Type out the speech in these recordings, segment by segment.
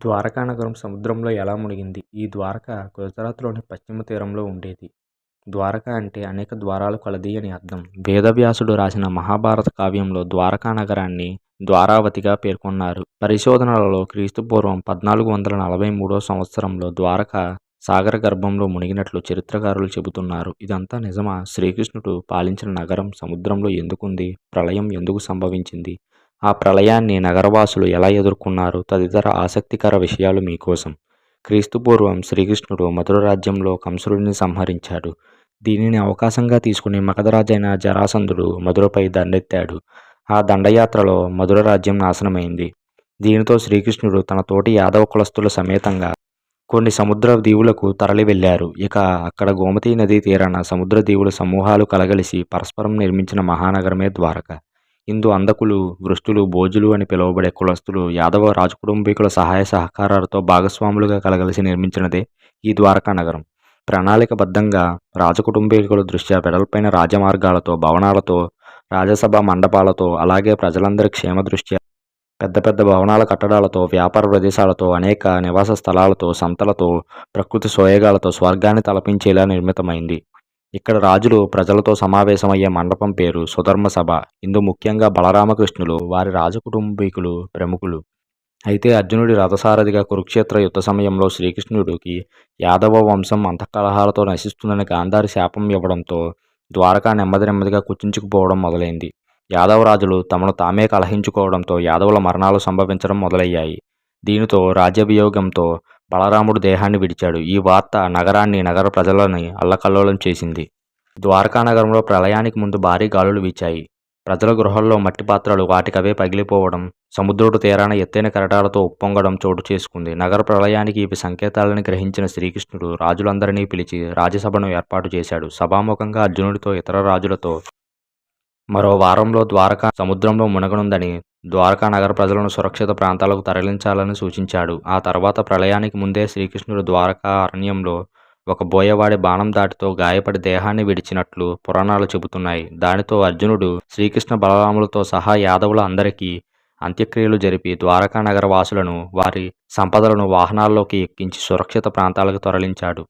ద్వారకా నగరం సముద్రంలో ఎలా మునిగింది? ఈ ద్వారక గుజరాత్లోని పశ్చిమ తీరంలో ఉండేది. ద్వారక అంటే అనేక ద్వారాలు కలది అని అర్థం. వేదవ్యాసుడు రాసిన మహాభారత కావ్యంలో ద్వారకా నగరాన్ని ద్వారావతిగా పేర్కొన్నారు. పరిశోధనలలో క్రీస్తుపూర్వం పద్నాలుగు వందల నలభై మూడో సంవత్సరంలో ద్వారక సాగర గర్భంలో మునిగినట్లు చరిత్రకారులు చెబుతున్నారు. ఇదంతా నిజమా? శ్రీకృష్ణుడు పాలించిన నగరం సముద్రంలో ఎందుకుంది? ప్రళయం ఎందుకు సంభవించింది? ఆ ప్రళయాన్ని నగరవాసులు ఎలా ఎదుర్కొన్నారు? తదితర ఆసక్తికర విషయాలు మీకోసం. క్రీస్తుపూర్వం శ్రీకృష్ణుడు మధుర రాజ్యంలో కంసుడిని సంహరించాడు. దీనిని అవకాశంగా తీసుకుని మగధరాజైన జరాసంధుడు మధురపై దండెత్తాడు. ఆ దండయాత్రలో మధుర రాజ్యం నాశనమైంది. దీనితో శ్రీకృష్ణుడు తన తోటి యాదవ కులస్తుల సమేతంగా కొన్ని సముద్ర దీవులకు తరలి వెళ్ళారు ఇక అక్కడ గోమతీ నదీ తీరాన సముద్ర దీవుల సమూహాలు కలగలిసి పరస్పరం నిర్మించిన మహానగరమే ద్వారక. ఇందు అందకులు వృష్టులు, భోజులు అని పిలువబడే కులస్తులు యాదవ రాజకుటుంబీకుల సహాయ సహకారాలతో భాగస్వాములుగా కలగలిసి నిర్మించినదే ఈ ద్వారకా నగరం. ప్రణాళికబద్ధంగా రాజకుటుంబీకుల దృష్ట్యా వెడల్పైన రాజమార్గాలతో, భవనాలతో, రాజసభ మండపాలతో, అలాగే ప్రజలందరి క్షేమ దృష్ట్యా పెద్ద పెద్ద భవనాల కట్టడాలతో, వ్యాపార ప్రదేశాలతో, అనేక నివాస స్థలాలతో, సంతలతో, ప్రకృతి సోయగాలతో స్వర్గాన్ని తలపించేలా నిర్మితమైంది. ఇక్కడ రాజులు ప్రజలతో సమావేశమయ్యే మండపం పేరు సుధర్మ సభ. ఇందు ముఖ్యంగా బలరామకృష్ణులు, వారి రాజకుటుంబీకులు ప్రముఖులు. అయితే అర్జునుడి రథసారథిగా కురుక్షేత్ర యుద్ధ సమయంలో శ్రీకృష్ణుడికి యాదవ వంశం అంతఃకలహాలతో నశిస్తుందని గాంధారి శాపం ఇవ్వడంతో ద్వారకా నెమ్మది నెమ్మదిగా కుచించుకుపోవడం మొదలైంది. యాదవ రాజులు తమను తామే కలహించుకోవడంతో యాదవుల మరణాలు సంభవించడం మొదలయ్యాయి. దీనితో రాజ్యవియోగంతో బలరాముడు దేహాన్ని విడిచాడు. ఈ వార్త నగరాన్ని, నగర ప్రజలని అల్లకల్లోలం చేసింది. ద్వారకా నగరంలో ప్రళయానికి ముందు భారీ గాలులు వీచాయి. ప్రజల గృహాల్లో మట్టి పాత్రలు వాటికవే పగిలిపోవడం, సముద్రుడు తీరాన ఎత్తైన కరటాలతో ఉప్పొంగడం చోటు చేసుకుంది. నగర ప్రళయానికి ఇవి సంకేతాలను గ్రహించిన శ్రీకృష్ణుడు రాజులందరినీ పిలిచి రాజసభను ఏర్పాటు చేశాడు. సభాముఖంగా అర్జునుడితో, ఇతర రాజులతో మరో వారంలో ద్వారకా సముద్రంలో మునగనుందని, ద్వారకా నగర ప్రజలను సురక్షిత ప్రాంతాలకు తరలించాలని సూచించాడు. ఆ తర్వాత ప్రళయానికి ముందే శ్రీకృష్ణుడు ద్వారకా అరణ్యంలో ఒక బోయవాడి బాణం దాటితో గాయపడి దేహాన్ని విడిచినట్లు పురాణాలు చెబుతున్నాయి. దానితో అర్జునుడు శ్రీకృష్ణ బలరాములతో సహా యాదవుల అందరికీ అంత్యక్రియలు జరిపి ద్వారకా నగర వాసులను, వారి సంపదలను వాహనాల్లోకి ఎక్కించి సురక్షిత ప్రాంతాలకు తరలించాడు.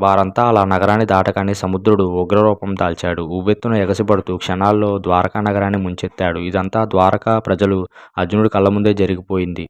వారంతా అలా నగరాన్ని దాటగానే సముద్రుడు ఉగ్రరూపం దాల్చాడు. ఉవ్వెత్తున ఎగసిపడుతూ క్షణాల్లో ద్వారకా నగరాన్ని ముంచెత్తాడు. ఇదంతా ద్వారకా ప్రజలు, అర్జునుడి కళ్ళముందే జరిగిపోయింది.